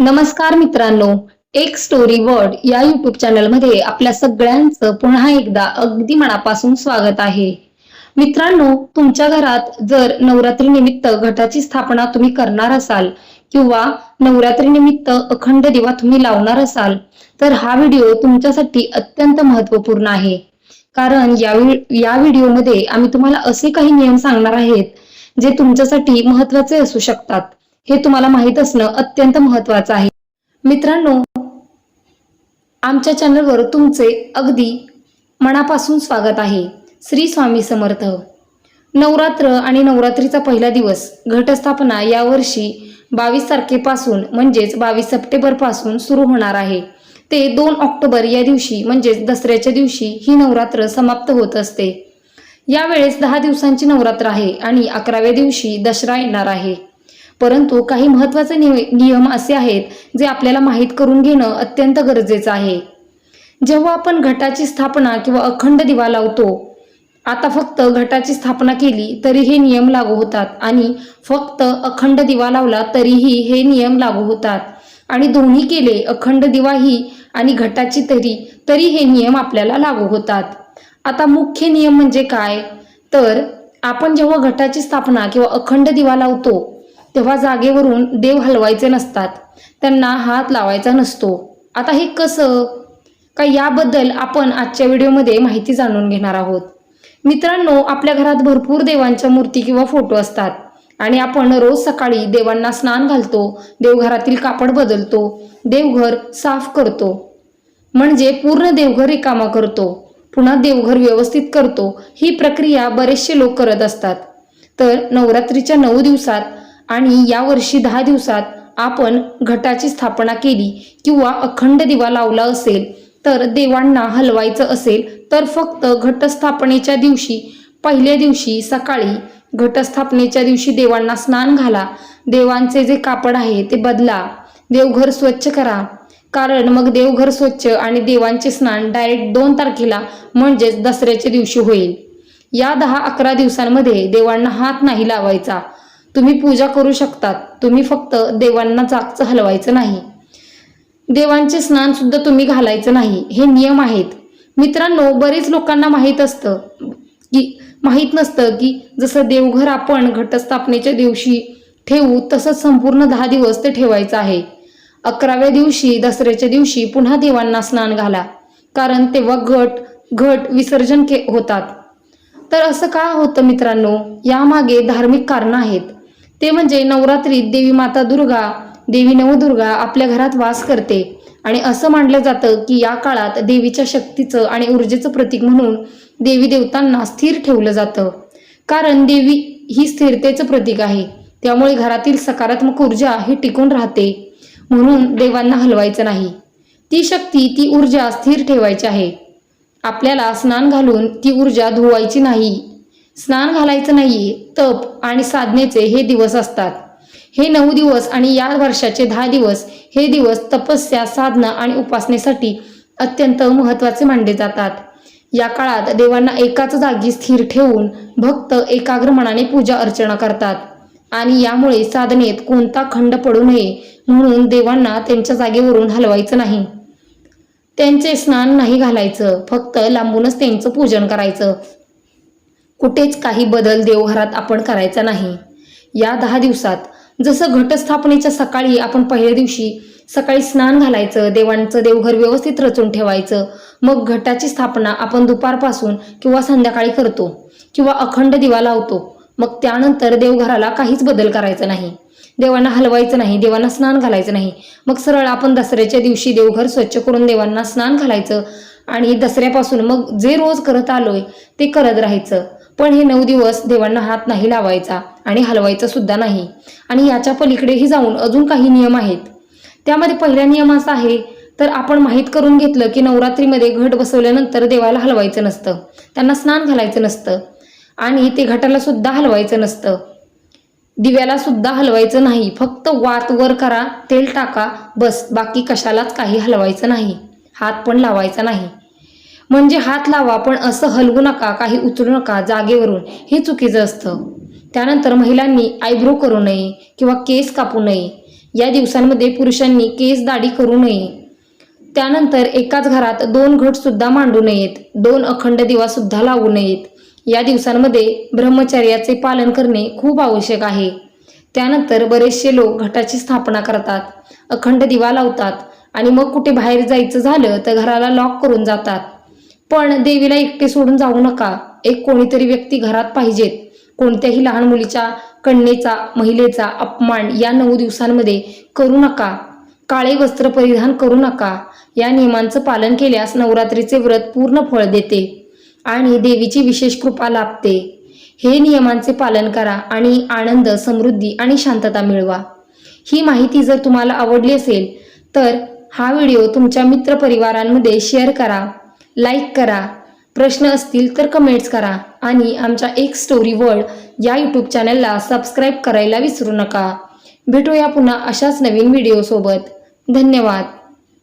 नमस्कार मित्रांनो एक स्टोरी वर्ड या युट्यूब चॅनलमध्ये आपल्या सगळ्यांचं पुन्हा एकदा अगदी मनापासून स्वागत आहे. मित्रांनो तुमच्या घरात जर नवरात्री निमित्त घटाची स्थापना तुम्ही करणार असाल किंवा नवरात्री निमित्त अखंड दिवा तुम्ही लावणार असाल तर हा व्हिडिओ तुमच्यासाठी अत्यंत महत्त्वपूर्ण आहे. कारण या या व्हिडिओमध्ये आम्ही तुम्हाला असे काही नियम सांगणार आहेत जे तुमच्यासाठी महत्त्वाचे असू शकतात. हे तुम्हाला माहीत असणं अत्यंत महत्वाचं आहे. मित्रांनो आमच्या चॅनलवर तुमचे अगदी मनापासून स्वागत आहे. श्री स्वामी समर्थ. नवरात्र आणि नवरात्रीचा पहिला दिवस घटस्थापना यावर्षी बावीस तारखेपासून म्हणजेच बावीस सप्टेंबरपासून सुरू होणार आहे. ते दोन ऑक्टोबर या दिवशी म्हणजेच दसऱ्याच्या दिवशी ही नवरात्र समाप्त होत असते. यावेळेस दहा दिवसांची नवरात्र आहे आणि अकराव्या दिवशी दसरा येणार आहे. परंतु काही महत्त्वाचे नियम असे आहेत जे आपल्याला माहीत करून घेणं अत्यंत गरजेचं आहे. जेव्हा आपण घटाची स्थापना किंवा अखंड दिवा लावतो आता फक्त घटाची स्थापना केली तरी हे नियम लागू होतात आणि फक्त अखंड दिवा लावला तरीही हे नियम लागू होतात. आणि दोन्ही केले अखंड दिवाही आणि घटाची तरी तरी हे नियम आपल्याला लागू होतात. आता मुख्य नियम म्हणजे काय? तर आपण जेव्हा घटाची स्थापना किंवा अखंड दिवा लावतो तेव्हा जागेवरून देव हलवायचे नसतात. त्यांना हात लावायचा नसतो. आता हे कसं? का याबद्दल आपण आजच्या व्हिडिओमध्ये माहिती जाणून घेणार आहोत. मित्रांनो आपल्या घरात भरपूर देवांच्या मूर्ती किंवा फोटो असतात. आणि आपण रोज सकाळी देवांना स्नान घालतो देवघरातील कापड बदलतो देवघर साफ करतो. म्हणजे पूर्ण देवघर रिकामा करतो. पुन्हा देवघर व्यवस्थित करतो. ही प्रक्रिया बरेचसे लोक करत असतात. तर नवरात्रीच्या नऊ दिवसात आणि यावर्षी दहा दिवसात आपण घटाची स्थापना केली किंवा अखंड दिवा लावला असेल तर देवांना हलवायचं असेल तर फक्त घटस्थापनेच्या दिवशी पहिल्या दिवशी सकाळी घटस्थापनेच्या दिवशी देवांना स्नान घाला. देवांचे जे कापड आहे ते बदला. देवघर स्वच्छ करा. कारण मग देवघर स्वच्छ आणि देवांचे स्नान डायरेक्ट दोन तारखेला म्हणजेच दसऱ्याच्या दिवशी होईल. या दहा अकरा दिवसांमध्ये देवांना हात नाही लावायचा. तुम्ही पूजा करू शकतात. तुम्ही फक्त देवांना जागचं हलवायचं नाही. देवांचे स्नान सुद्धा तुम्ही घालायचं नाही. हे नियम आहेत. मित्रांनो बरेच लोकांना माहीत असतं की माहीत नसतं की जसं देवघर आपण घटस्थापनेच्या दिवशी ठेवू तसंच संपूर्ण दहा दिवस ते ठेवायचं आहे. अकराव्या दिवशी दसऱ्याच्या दिवशी पुन्हा देवांना स्नान घाला. कारण तेव्हा घट घट विसर्जन के होतात. तर असं का होतं मित्रांनो? यामागे धार्मिक कारणं आहेत. ते म्हणजे नवरात्रीत देवी माता दुर्गा देवी नवदुर्गा आपल्या घरात वास करते. आणि असं मानलं जातं की या काळात देवीच्या शक्तीचं आणि ऊर्जेचं प्रतीक म्हणून देवी देवतांना स्थिर ठेवलं जातं. कारण देवी ही स्थिरतेचं प्रतीक आहे. त्यामुळे घरातील सकारात्मक ऊर्जा ही टिकून राहते. म्हणून देवांना हलवायचं नाही. ती शक्ती ती ऊर्जा स्थिर ठेवायची आहे. आपल्याला स्नान घालून ती ऊर्जा धुवायची नाही. स्नान घालायचं नाही तप आणि साधनेचे हे दिवस असतात. हे नऊ दिवस आणि या वर्षाचे दहा दिवस हे दिवस तपस्या साधना आणि उपासनेसाठी अत्यंत महत्त्वाचे मानले जातात. या काळात देवांना एकाच जागी स्थिर ठेवून भक्त एकाग्र मनाने पूजा अर्चना करतात. आणि यामुळे साधनेत कोणता खंड पडू नये म्हणून देवांना त्यांच्या जागेवरून हलवायचं नाही. त्यांचे स्नान नाही घालायचं फक्त लांबूनच त्यांचं पूजन करायचं कुठेच काही बदल देवघरात आपण करायचा नाही. या दहा दिवसात जसं घटस्थापनेच्या सकाळी आपण पहिल्या दिवशी सकाळी स्नान घालायचं देवांचं देवघर व्यवस्थित रचून ठेवायचं मग घटाची स्थापना आपण दुपारपासून किंवा संध्याकाळी करतो किंवा अखंड दिवा लावतो मग त्यानंतर देवघराला काहीच बदल करायचा नाही. देवांना हलवायचं नाही देवांना स्नान घालायचं नाही. मग सरळ आपण दसऱ्याच्या दिवशी देवघर स्वच्छ करून देवांना स्नान घालायचं आणि दसऱ्यापासून मग जे रोज करत आलोय ते करत राहायचं. पण हे नऊ दिवस देवांना हात नाही लावायचा आणि हलवायचा सुद्धा नाही. आणि याच्या पलीकडेही जाऊन अजून काही नियम आहेत. त्यामध्ये पहिला नियम असा आहे तर आपण माहीत करून घेतलं की नवरात्रीमध्ये घट बसवल्यानंतर देवाला हलवायचं नसतं. त्यांना स्नान घालायचं नसतं. आणि ते घटाला सुद्धा हलवायचं नसतं. दिव्याला सुद्धा हलवायचं नाही. फक्त वात वर करा तेल टाका बस. बाकी कशालाच काही हलवायचं नाही. हात पण लावायचा नाही. म्हणजे हात लावा पण असं हलवू नका काही उचलू नका जागेवरून. हे चुकीचं असतं. त्यानंतर महिलांनी आयब्रो करू नये किंवा केस कापू नये. या दिवसांमध्ये पुरुषांनी केस दाढी करू नये. त्यानंतर एकाच घरात दोन घट सुद्धा मांडू नयेत. दोन अखंड दिवा सुद्धा लावू नयेत. या दिवसांमध्ये ब्रह्मचर्याचे पालन करणे खूप आवश्यक आहे. त्यानंतर बरेचसे लोक घटाची स्थापना करतात. अखंड दिवा लावतात आणि मग कुठे बाहेर जायचं झालं तर घराला लॉक करून जातात. पण देवीला एकटे सोडून जाऊ नका. एक कोणीतरी व्यक्ती घरात पाहिजेत. कोणत्याही लहान मुलीच्या कन्येचा महिलेचा अपमान या नऊ दिवसांमध्ये करू नका. काळे वस्त्र परिधान करू नका. या नियमांचं पालन केल्यास नवरात्रीचे व्रत पूर्ण फळ देते आणि देवीची विशेष कृपा लाभते. हे नियमांचे पालन करा आणि आनंद समृद्धी आणि शांतता मिळवा. ही माहिती जर तुम्हाला आवडली असेल तर हा व्हिडिओ तुमच्या मित्रपरिवारांमध्ये शेअर करा. लाईक करा. प्रश्न असतील तर कमेंट्स करा. आणि आमच्या एक स्टोरी वर्ल्ड या यूट्यूब चॅनलला सबस्क्राईब करायला विसरू नका. भेटूया पुन्हा अशाच नवीन व्हिडिओसोबत धन्यवाद.